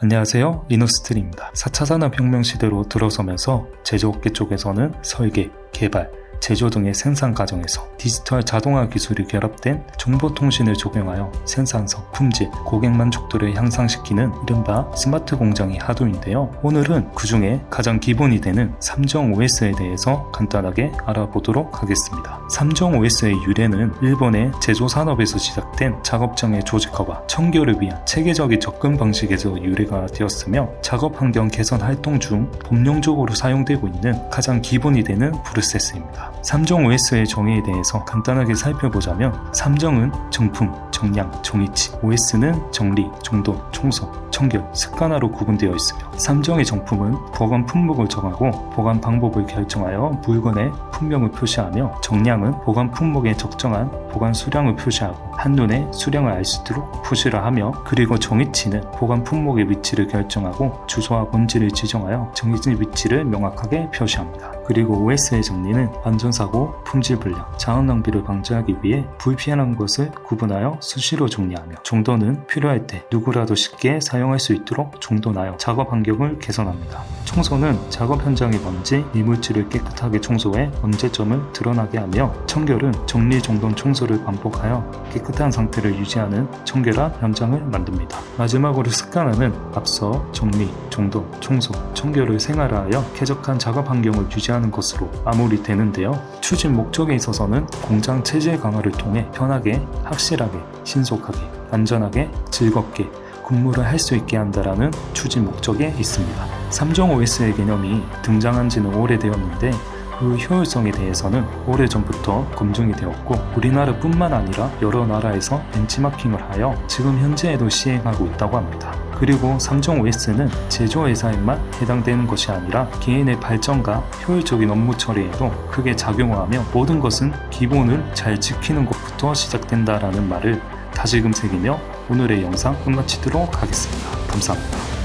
안녕하세요. 리노스트리입니다. 4차 산업혁명 시대로 들어서면서 제조업계 쪽에서는 설계, 개발, 제조 등의 생산 과정에서 디지털 자동화 기술이 결합된 정보통신을 적용하여 생산성, 품질, 고객 만족도를 향상시키는 이른바 스마트 공장이 하도인데요. 오늘은 그 중에 가장 기본이 되는 삼정 OS에 대해서 간단하게 알아보도록 하겠습니다. 삼정 OS의 유래는 일본의 제조 산업에서 시작된 작업장의 조직화와 청결을 위한 체계적인 접근 방식에서 유래가 되었으며 작업 환경 개선 활동 중 법령적으로 사용되고 있는 가장 기본이 되는 프로세스입니다. 삼정 OS의 정의에 대해서 간단하게 살펴보자면 삼정은 정품, 정량, 정의치, OS는 정리, 정돈, 청소, 청결, 습관화로 구분되어 있으며 삼정의 정품은 보관 품목을 정하고 보관 방법을 결정하여 물건의 품명을 표시하며 정량은 보관 품목의 적정한 보관 수량을 표시하고 한눈에 수량을 알 수 있도록 표시를 하며 그리고 정의치는 보관 품목의 위치를 결정하고 주소와 본질을 지정하여 정해진 위치를 명확하게 표시합니다. 그리고 OS의 정리는 안전사고, 품질 불량, 자원 낭비를 방지하기 위해 불필요한 것을 구분하여 수시로 정리하며 정도는 필요할 때 누구라도 쉽게 사용할 수 있도록 정돈하여 작업 환경을 개선합니다. 청소는 작업 현장의 먼지, 이물질을 깨끗하게 청소해 문제점을 드러나게 하며 청결은 정리, 정돈, 청소를 반복하여 깨끗 한 상태를 유지하는 청결한 현장을 만듭니다. 마지막으로 습관화는 앞서 정리, 정돈, 청소, 청결을 생활화하여 쾌적한 작업 환경을 유지하는 것으로 마무리되는데요. 추진 목적에 있어서는 공장 체질 강화를 통해 편하게, 확실하게, 신속하게, 안전하게, 즐겁게 근무를 할 수 있게 한다라는 추진 목적에 있습니다. 삼정 OS의 개념이 등장한 지는 오래되었는데 그 효율성에 대해서는 오래전부터 검증이 되었고 우리나라뿐만 아니라 여러 나라에서 벤치마킹을 하여 지금 현재에도 시행하고 있다고 합니다. 그리고 삼정 OS는 제조회사에만 해당되는 것이 아니라 개인의 발전과 효율적인 업무 처리에도 크게 작용하며 모든 것은 기본을 잘 지키는 것부터 시작된다라는 말을 다시금 새기며 오늘의 영상 끝마치도록 하겠습니다. 감사합니다.